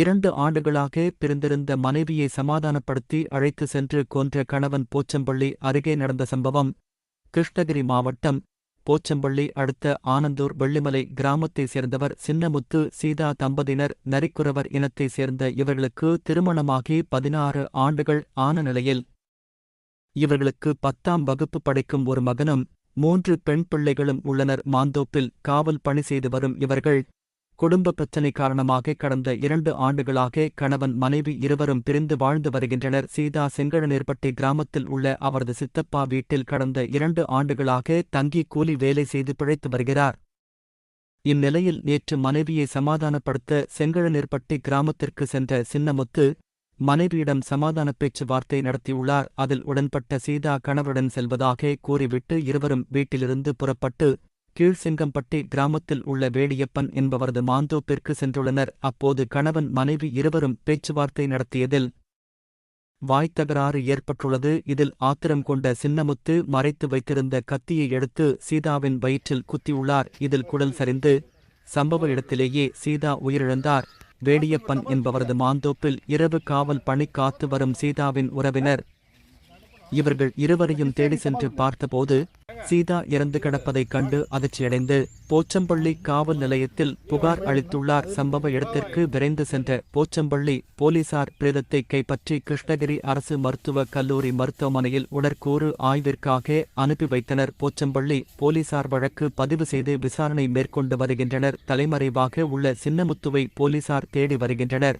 இரண்டு ஆண்டுகளாக பிரிந்திருந்த மனைவியை சமாதானப்படுத்தி அழைத்து சென்று கொன்ற கணவன் போச்சம்பள்ளி அருகே நடந்த சம்பவம். கிருஷ்ணகிரி மாவட்டம் போச்சம்பள்ளி அடுத்த ஆனந்தூர் வெள்ளிமலை கிராமத்தைச் சேர்ந்தவர் சின்னமுத்து சீதா தம்பதியினர் நரிக்குறவர் இனத்தைச் சேர்ந்த இவர்களுக்கு திருமணமாகி பதினாறு ஆண்டுகள் ஆன நிலையில் இவர்களுக்கு பத்தாம் வகுப்பு படிக்கும் ஒரு மகனும் மூன்று பெண் பிள்ளைகளும் உள்ளனர். மாந்தோப்பில் காவல் பணி செய்து வரும் இவர்கள் குடும்ப பிரச்சினை காரணமாக கடந்த இரண்டு ஆண்டுகளாக கணவன் மனைவி இருவரும் பிரிந்து வாழ்ந்து வருகின்றனர். சீதா செங்கழநேர்பட்டி கிராமத்தில் உள்ள அவரது சித்தப்பா வீட்டில் கடந்த இரண்டு ஆண்டுகளாக தங்கி கூலி வேலை செய்து பிழைத்து வருகிறார். இந்நிலையில் நேற்று மனைவியை சமாதானப்படுத்த செங்கழநேர்பட்டி கிராமத்திற்கு சென்ற சின்னமுத்து மனைவியிடம் சமாதான பேச்சுவார்த்தை நடத்தியுள்ளார். அதில் உடன்பட்ட சீதா கணவருடன் செல்வதாக கூறிவிட்டு இருவரும் வீட்டிலிருந்து புறப்பட்டு கீழ்சிங்கம்பட்டி கிராமத்தில் உள்ள வேடியப்பன் என்பவரது மாந்தோப்பிற்கு சென்றுள்ளனர். அப்போது கணவன் மனைவி இருவரும் பேச்சுவார்த்தை நடத்தியதில் வாய்த்தகராறு ஏற்பட்டுள்ளது. இதில் ஆத்திரம் கொண்ட சின்னமுத்து மறைத்து வைத்திருந்த கத்தியை எடுத்து சீதாவின் வயிற்றில் குத்தியுள்ளார். இதில் குடல் சரிந்து சம்பவ இடத்திலேயே சீதா உயிரிழந்தார். வேடியப்பன் என்பவரது மாந்தோப்பில் இரவு காவல் பணி காத்து வரும் சீதாவின் உறவினர் இவர்கள் இருவரையும் தேடி சென்று பார்த்தபோது சீதா இறந்து கிடப்பதைக் கண்டு அதிர்ச்சியடைந்து போச்சம்பள்ளி காவல் நிலையத்தில் புகார் அளித்துள்ளார். சம்பவ இடத்திற்கு விரைந்து சென்ற போச்சம்பள்ளி போலீசார் பிரேதத்தை கைப்பற்றி கிருஷ்ணகிரி அரசு மருத்துவக் கல்லூரி மருத்துவமனையில் உடற்கூறு ஆய்விற்காக அனுப்பி வைத்தனர். போச்சம்பள்ளி போலீசார் வழக்கு பதிவு செய்து விசாரணை மேற்கொண்டு வருகின்றனர். தலைமறைவாக உள்ள சின்னமுத்துவை போலீசார் தேடி வருகின்றனர்.